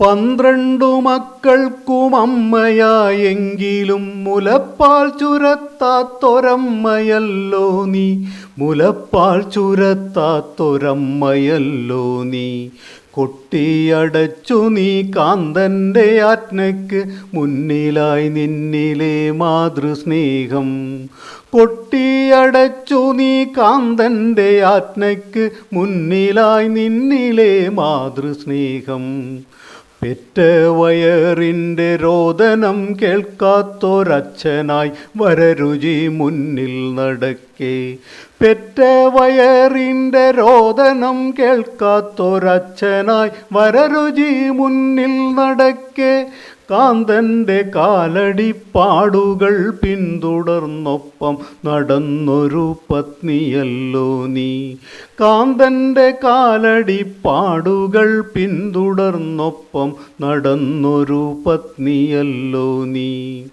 പന്ത്രണ്ടു മക്കൾക്കും അമ്മയായെങ്കിലും മുലപ്പാൽ ചുരത്താത്തൊരമ്മയല്ലോ നീ. മുലപ്പാൽ ചുരത്താത്തൊരമ്മയല്ലോ നീ. കൊട്ടിയടച്ചു നീ കാന്തന്റെ ആജ്ഞയ്ക്ക് മുന്നിലായി നിന്നിലെ മാതൃസ്നേഹം. കൊട്ടിയടച്ചു നീ കാന്തന്റെ ആജ്ഞയ്ക്ക് മുന്നിലായി നിന്നിലെ മാതൃസ്നേഹം. പെറ്റ വയറിന്റെ രോദനം കേൾക്കാത്തൊരച്ഛനായി വരരുചി മുന്നിൽ നടക്കേ. പെറ്റ വയറിന്റെ രോദനം കേൾക്കാത്തൊരച്ഛനായി വരരുചി മുന്നിൽ നടക്കേ. കാന്തന്റെ കാലടിപ്പാടുകൾ പിന്തുടർന്നൊപ്പം നടന്നൊരു പത്നിയല്ലോ നീ. കാന്തന്റെ കാലടിപ്പാടുകൾ പിന്തുടർന്നൊപ്പം നടന്നൊരു പത്നിയല്ലോ നീ.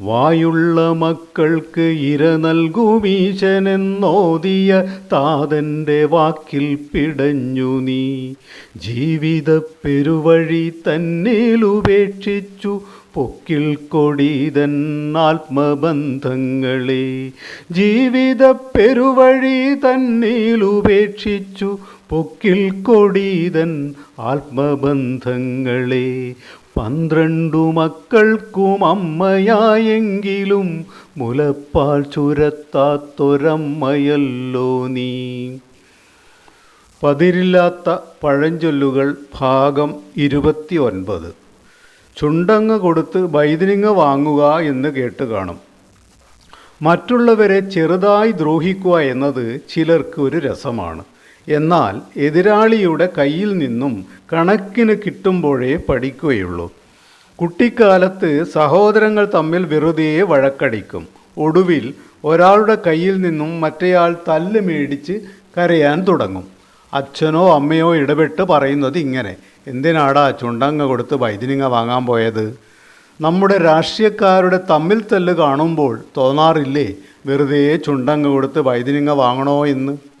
വായുള്ള മക്കൾക്ക് ഇര നൽകുമീശനെന്നോതിയ താതന്റെ വാക്കിൽ പിടഞ്ഞു നീ. ജീവിത പെരുവഴി തന്നിലുപേക്ഷിച്ചു പൊക്കിൽ കൊടിതൻ ആത്മബന്ധങ്ങളെ. ജീവിത പെരുവഴി തന്നിലുപേക്ഷിച്ചു പൊക്കിൽ കൊടിതൻ ആത്മബന്ധങ്ങളെ. പന്ത്രണ്ടു മക്കൾക്കും അമ്മയായെങ്കിലും മുലപ്പാൽ ചുരത്താത്തൊരമ്മയല്ലോ നീ. പതിരില്ലാത്ത പഴഞ്ചൊല്ലുകൾ ഭാഗം ഇരുപത്തി ഒൻപത് ചുണ്ടങ്ങ കൊടുത്ത് വൈദ്യനിങ്ങ വാങ്ങുക എന്ന് കേട്ട് കാണും. മറ്റുള്ളവരെ ചെറുതായി ദ്രോഹിക്കുക എന്നത് ചിലർക്ക് ഒരു രസമാണ്. എന്നാൽ എതിരാളിയുടെ കയ്യിൽ നിന്നും കണക്കിന് കിട്ടുമ്പോഴേ പഠിക്കുകയുള്ളൂ. കുട്ടിക്കാലത്ത് സഹോദരങ്ങൾ തമ്മിൽ വെറുതെ വഴക്കടിക്കും. ഒടുവിൽ ഒരാളുടെ കയ്യിൽ നിന്നും മറ്റേയാൾ തല്ല് മേടിച്ച് കരയാൻ തുടങ്ങും. അച്ഛനോ അമ്മയോ ഇടപെട്ട് പറയുന്നത് ഇങ്ങനെ എന്തിനാടാ ചുണ്ടങ്ങ കൊടുത്ത് വൈദ്യനിങ്ങ വാങ്ങാൻ പോയത്? നമ്മുടെ രാഷ്ട്രീയക്കാരുടെ തമ്മിൽ തല്ല് കാണുമ്പോൾ തോന്നാറില്ലേ വെറുതെ ചുണ്ടങ്ങ കൊടുത്ത് വൈദ്യനിങ്ങ വാങ്ങണോ എന്ന്?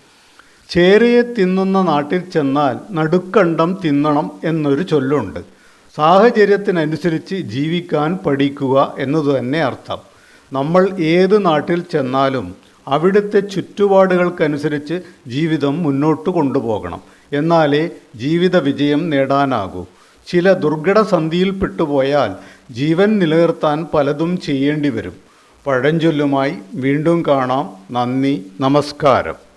ചേരയെ തിന്നുന്ന നാട്ടിൽ ചെന്നാൽ നടുക്കണ്ടം തിന്നണം എന്നൊരു ചൊല്ലുണ്ട്. സാഹചര്യത്തിനനുസരിച്ച് ജീവിക്കാൻ പഠിക്കുക എന്നത് തന്നെ അർത്ഥം. നമ്മൾ ഏത് നാട്ടിൽ ചെന്നാലും അവിടുത്തെ ചുറ്റുപാടുകൾക്കനുസരിച്ച് ജീവിതം മുന്നോട്ട് കൊണ്ടുപോകണം. എന്നാലേ ജീവിത വിജയം നേടാനാകൂ. ചില ദുർഘട സന്ധിയിൽപ്പെട്ടുപോയാൽ ജീവൻ നിലനിർത്താൻ പലതും ചെയ്യേണ്ടി വരും. പഴഞ്ചൊല്ലുമായി വീണ്ടും കാണാം. നന്ദി. നമസ്കാരം.